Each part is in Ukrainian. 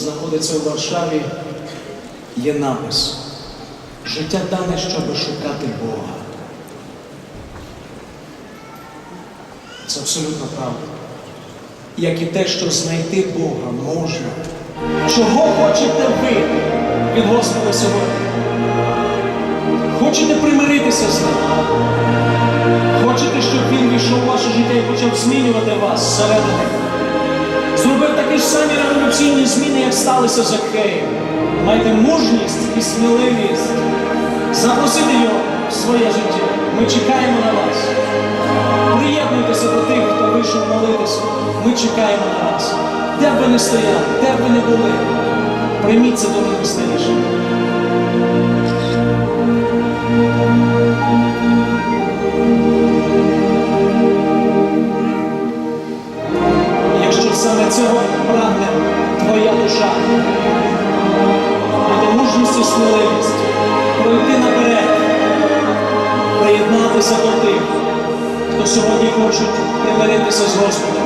знаходиться у Варшаві, є напис Життя дане, щоб шукати Бога. Це абсолютно правда. Як і те, що знайти Бога можна. Чого хочете ви від Господа сьогодні? Хочете примиритися з ним? Хочете, щоб він війшов у ваше життя і почав змінювати вас зсередини? Зробив такі ж самі революційні зміни, як сталися з Акеєм. Майте мужність і сміливість запросити його в своє життя. Ми чекаємо на вас. Приєднуйтеся до тих, хто вийшов молитися. Ми чекаємо на вас. Де б ви не стояли, де б ви не були, прийміть це до милосне рішення. Приєднатися до тих, хто сьогодні хочуть примиритися з Господом,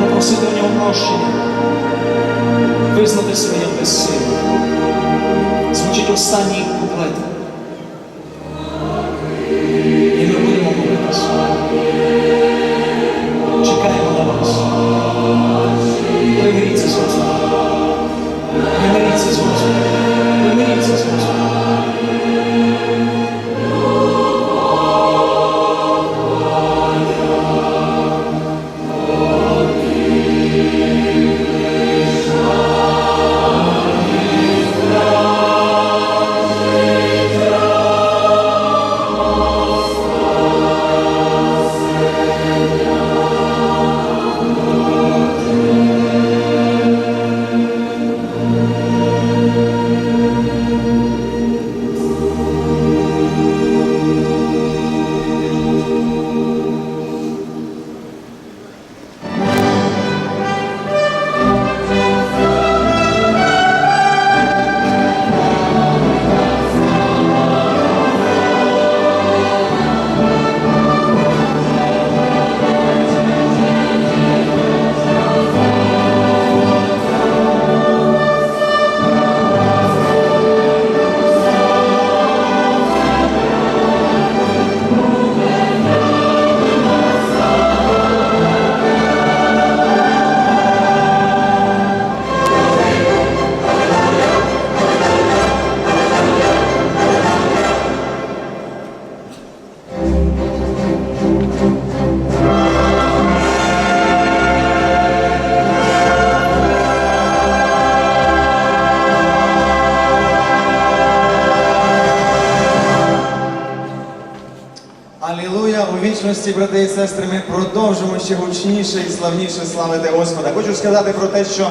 попросити в нього прощення, визнати своє безсилля. Звучить останній куплет. Вічності, брати і сестри, ми продовжимо ще гучніше і славніше славити Господа. Хочу сказати про те, що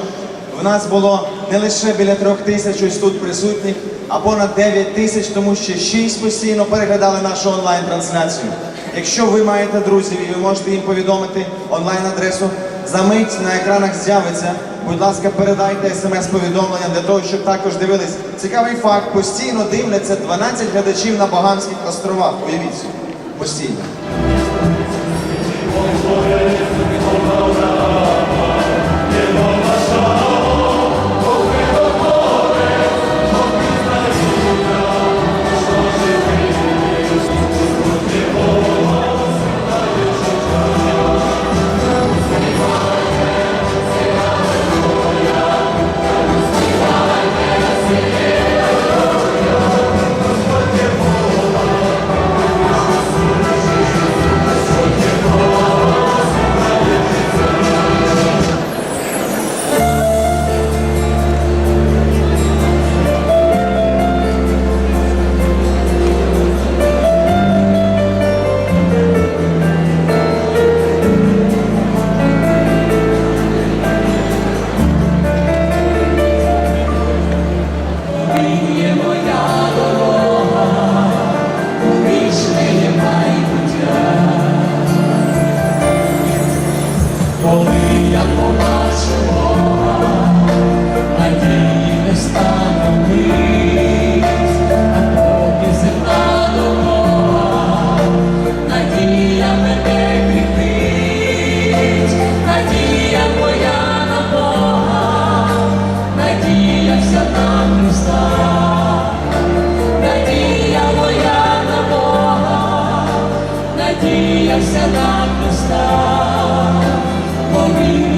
в нас було не лише біля трьох тисяч ось тут присутніх, а понад 9 тисяч, тому що шість постійно переглядали нашу онлайн-трансляцію. Якщо ви маєте друзів і ви можете їм повідомити онлайн-адресу, за мить на екранах з'явиться. Будь ласка, передайте смс-повідомлення для того, щоб також дивились. Цікавий факт: постійно дивляться 12 глядачів на Багамських островах. Уявіть постійно. Спасителя на Христа, помилуй.